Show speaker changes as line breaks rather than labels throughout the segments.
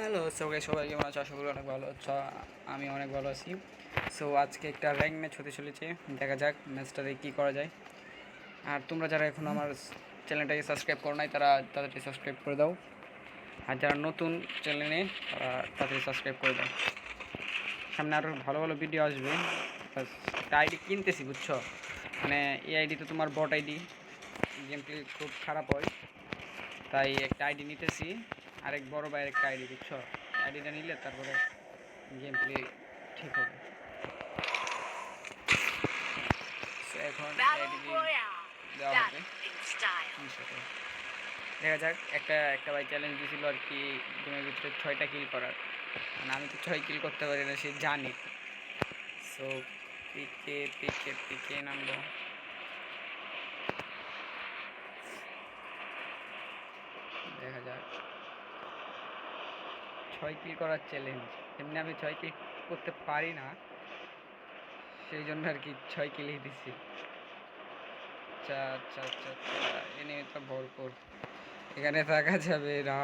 Hello সবাই সবাই কেমন আছো? করি অনেক ভালো আছো, আমি অনেক ভালো আছি। সো আজকে একটা র্যাঙ্ক ম্যাচ হতে চলেছে, দেখা যাক ম্যাচটাতে কী করা যায়। আর তোমরা যারা এখন আমার চ্যানেলটাকে সাবস্ক্রাইব করো নাই, তারা তাড়াতাড়ি সাবস্ক্রাইব করে দাও। আর যারা নতুন চ্যানেলে তারা তাড়াতাড়ি সাবস্ক্রাইব করে দাও। সামনে আরও ভালো ভালো ভিডিও আসবে। আইডি কিনতেছি, বুঝছ? মানে এই আইডি তো তোমার বট আইডি গেম প্লে খুব খারাপ হয়। তাই একটা আইডি নিতেছি। আরেক বড় ভাইয়ের একটা আইডি বুঝছ আইডিটা নিলে তারপরে গেম প্লে ঠিক হবে। এখন. দেওয়া হবে। দেখা যাক একটা একটা ভাই চ্যালেঞ্জ দিয়েছিল আর কি গেমের ভিতরে ছয়টা কিল করার। মানে আমি তো ছয় কিল করতে পারি না সে জানি। সো পিকে পিকে পিকে নামবো। দেখা যাক। ছয় কিল করার চ্যালেঞ্জ এমনি আমি ছয় কিল করতে পারি না, সেই জন্য আর কি ছয় কিলই দিছি। আচ্ছা আচ্ছা আচ্ছা আচ্ছা। এনে তো ভরপুর এখানে থাকা যাবে না।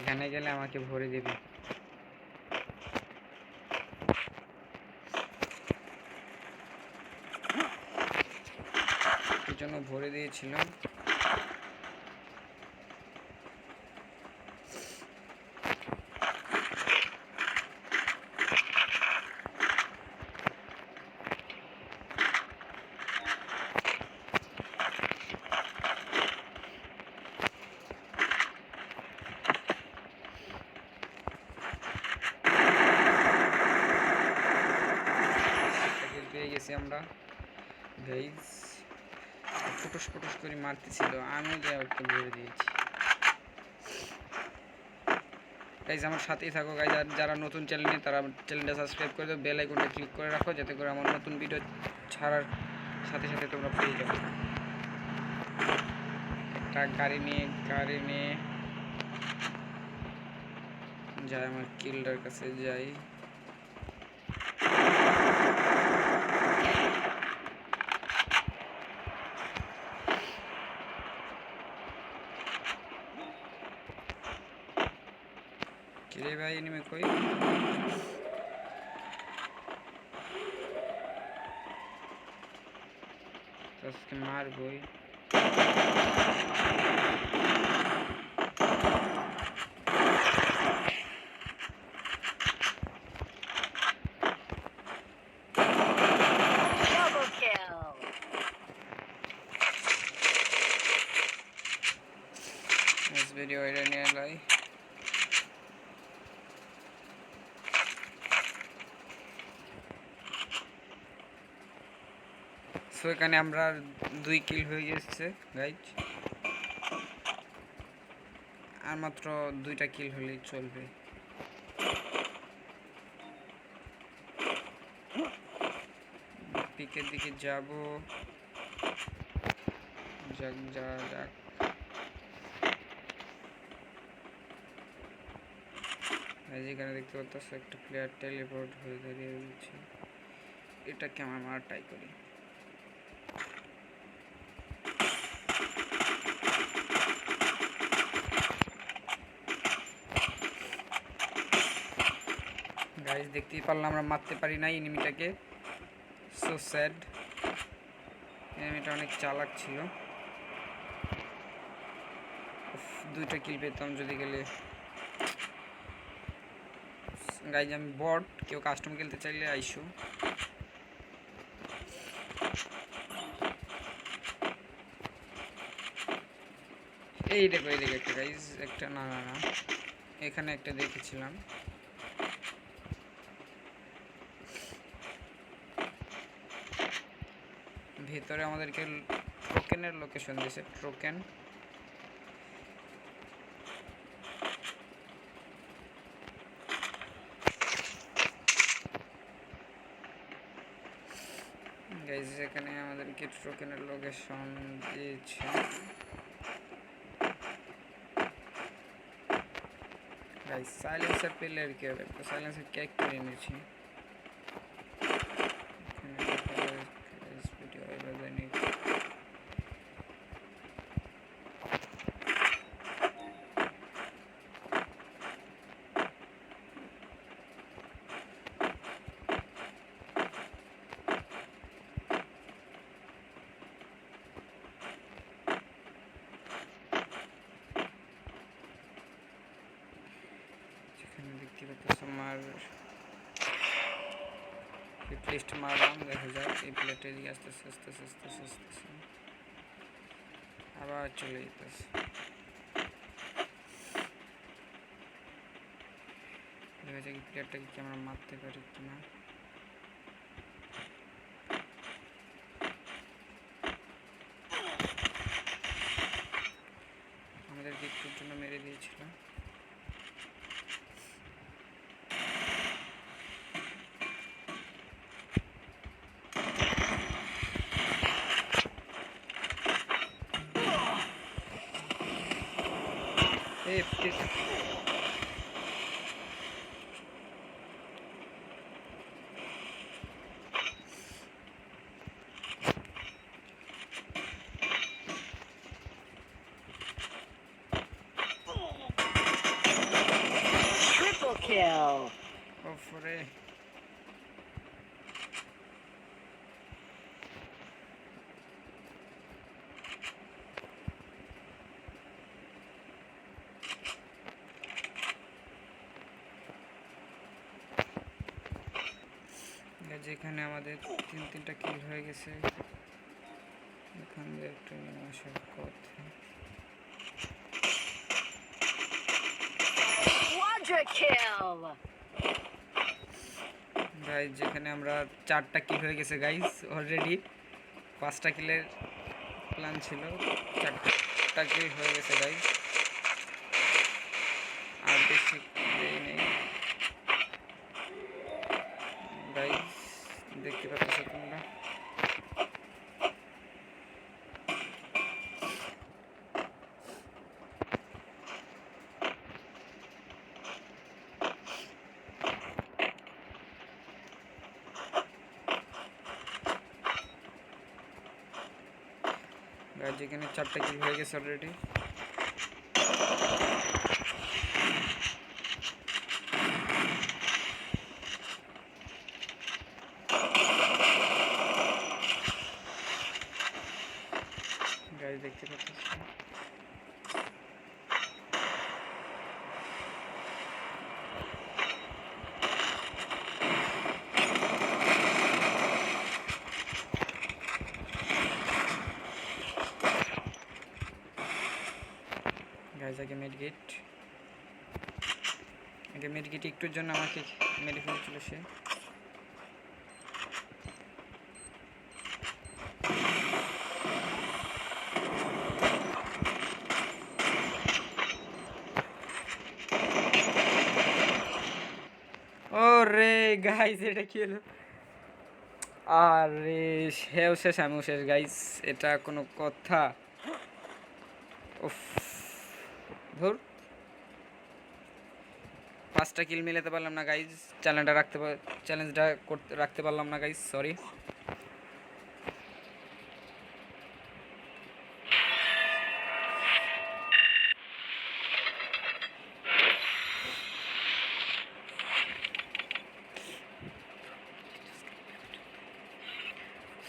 এখানে গেলে আমাকে ভরে দেবে। জন্য ভরে দিয়েছিলাম একটা kill পেয়ে গেছি আমরা। গাইজ ফুটুস ফুটুস করে মারতেছিল। আমি ওকে ভরে দিয়েছি। গাইজ আমার সাথেই থাকো। গাইজ আর যারা নতুন চ্যানেল নিয়ে, তারা চ্যানেলটা সাবস্ক্রাইব করে দেবো বেল আইকনটা ক্লিক করে রাখো, যাতে করে আমার নতুন ভিডিও ছাড়ার সাথে সাথে তোমরা পেয়ে যাবে একটা গাড়ি নিয়ে গাড়ি নিয়ে। যাই, আমার কিল্ডার কাছে যাই। কিরে ভাই এনিমে কই তো আজকে মারবই
Double kill.
নেক্সট ভিডিও এটা নিয়ে লাই সো এখানে আমরা দুই কিল হয়ে গেছে গাইজ আর মাত্র দুইটা কিল হলেই চলবে। পিকের দিকে যাব। যাক, যা যাক। যেখানে দেখতে পাচ্ছ, একটা প্লেয়ার টেলিপোর্ট হয়ে দাঁড়িয়ে রয়েছে। এটাকে আমার মারা ট্রাই করি। গাইজ দেখতেই পারলাম, আমরা মারতে পারি না এনিমিটাকে সো স্যাড এনিমিটা অনেক চালাক ছিল। দুইটা কিল পেতাম যদি গেলে। গাইজ আমি বট কেউ কাস্টম খেলতে চাইলে আইসো। এই দেখো এই দেখো একটা গাইজ একটা না না না। এখানে একটা দেখেছিলাম। ভেতরে আমাদেরকে টোকেনের লোকেশন দিয়েছে, টোকেন। গাইজ এখানে আমাদেরকে টোকেনের লোকেশন দিয়েছে। গাইজ সাইলেন্সার পেলে আর কি হবে? সাইলেন্সার কেক কিনে নিয়েছি আর প্লেট মারলাম দেখা যাক, এই প্লেটে দিয়ে আস্তে আস্তে আস্তে আস্তে আবার চলে যেতেছে। দেখা যাক এই প্লেটটাকে কি আমরা মারতে পারি কিনা। istiyorsan.
Triple kill.
Oh, for যেখানে আমাদের তিন তিনটা কিল হয়ে গেছে। এখান দিয়ে একটু নিয়ে আসার কথা. গাইজ যেখানে আমরা চারটা কিল হয়ে গেছে গাইজ অলরেডি পাঁচটা কিলের প্ল্যান ছিল। চারটা কিল হয়ে গেছে গাইজ আর বেশি দেরি নেই গাইজ দেখতে পাচ্ছ তোমরা গাইজ যেখানে চারটা কিল হয়ে গেছে অলরেডি গাইজ দেখতে পাচ্ছ গাইজ আগে মিড গেট আগে মিড গেট একটুর জন্য আমাকে মেরে ফেলেছিল সে। ও রে গাইজ এটা কি হলো? আরে, সেও শেষ, আমিও শেষ। গাইজ এটা কোনো কথা। উফ। ধর। পাঁচটা কিল মিলাতে পারলাম না গাইজ চ্যালেঞ্জটা রাখতে চ্যালেঞ্জটা করতে রাখতে পারলাম না guys sorry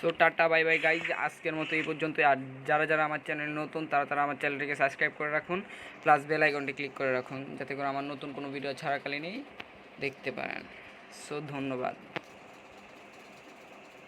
so tata, bye bye guys আজকের মতো এই পর্যন্ত আর যারা যারা আমার চ্যানেল নতুন, তারা তারা আমার চ্যানেলটিকে সাবস্ক্রাইব করে রাখুন প্লাস বেল আইকনটি ক্লিক করে রাখুন, যাতে করে আমার নতুন কোনো ভিডিও ছাড়াকালীনই দেখতে পারেন। সো ধন্যবাদ।